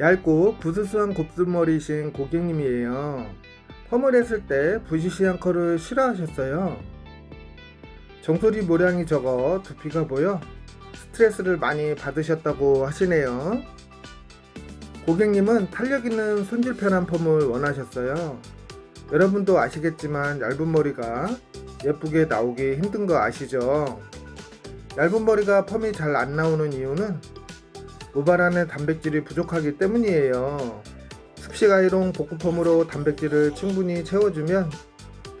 얇고 부스스한 곱슬머리이신 고객님이에요. 펌을 했을 때 부시시한 컬을 싫어하셨어요. 정수리 모량이 적어 두피가 보여 스트레스를 많이 받으셨다고 하시네요. 고객님은 탄력 있는 손질 편한 펌을 원하셨어요. 여러분도 아시겠지만 얇은 머리가 예쁘게 나오기 힘든 거 아시죠? 얇은 머리가 펌이 잘 안 나오는 이유는 모발 안에 단백질이 부족하기 때문이에요. 습식 아이롱 복구펌으로 단백질을 충분히 채워주면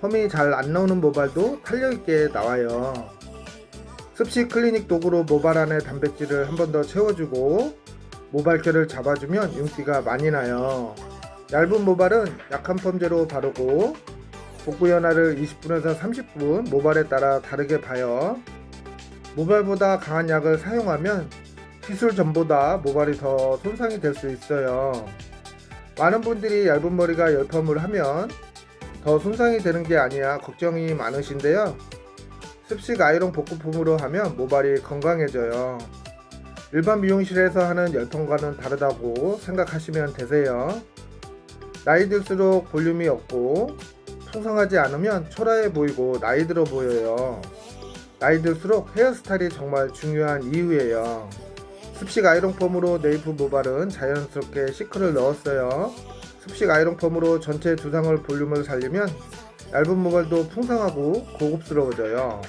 펌이 잘 안 나오는 모발도 탄력 있게 나와요. 습식 클리닉 도구로 모발 안에 단백질을 한 번 더 채워주고 모발결을 잡아주면 윤기가 많이 나요. 얇은 모발은 약한 펌제로 바르고 복구 연화를 20분에서 30분 모발에 따라 다르게 봐요. 모발보다 강한 약을 사용하면 시술 전보다 모발이 더 손상이 될 수 있어요. 많은 분들이 얇은 머리가 열펌을 하면 더 손상이 되는 게 아니야 걱정이 많으신데요. 습식 아이롱 복구품으로 하면 모발이 건강해져요. 일반 미용실에서 하는 열펌과는 다르다고 생각하시면 되세요. 나이 들수록 볼륨이 없고 풍성하지 않으면 초라해 보이고 나이 들어 보여요. 나이 들수록 헤어스타일이 정말 중요한 이유예요. 습식 아이롱 펌으로 네이프 모발은 자연스럽게 시크를 넣었어요. 습식 아이롱 펌으로 전체 두상을 볼륨을 살리면 얇은 모발도 풍성하고 고급스러워져요.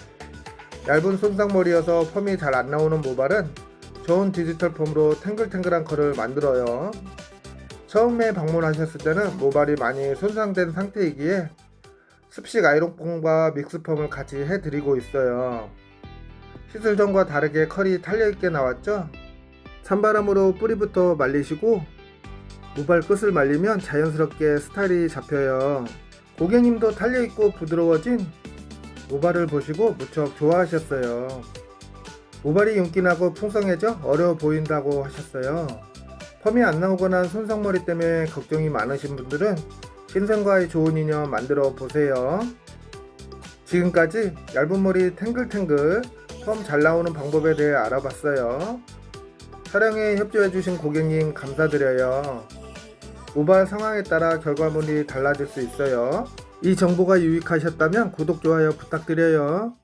얇은 손상머리여서 펌이 잘 안 나오는 모발은 좋은 디지털 펌으로 탱글탱글한 컬을 만들어요. 처음에 방문하셨을 때는 모발이 많이 손상된 상태이기에 습식 아이롱 펌과 믹스펌을 같이 해드리고 있어요. 시술 전과 다르게 컬이 탄력있게 나왔죠? 찬바람으로 뿌리부터 말리시고 모발 끝을 말리면 자연스럽게 스타일이 잡혀요. 고객님도 탄력있고 부드러워진 모발을 보시고 무척 좋아하셨어요. 모발이 윤기나고 풍성해져 어려워 보인다고 하셨어요. 펌이 안 나오거나 손상머리 때문에 걱정이 많으신 분들은 신생과의 좋은 인연 만들어 보세요. 지금까지 얇은 머리 탱글탱글 펌 잘 나오는 방법에 대해 알아봤어요. 촬영에 협조해주신 고객님 감사드려요. 모발 상황에 따라 결과물이 달라질 수 있어요. 이 정보가 유익하셨다면 구독, 좋아요 부탁드려요.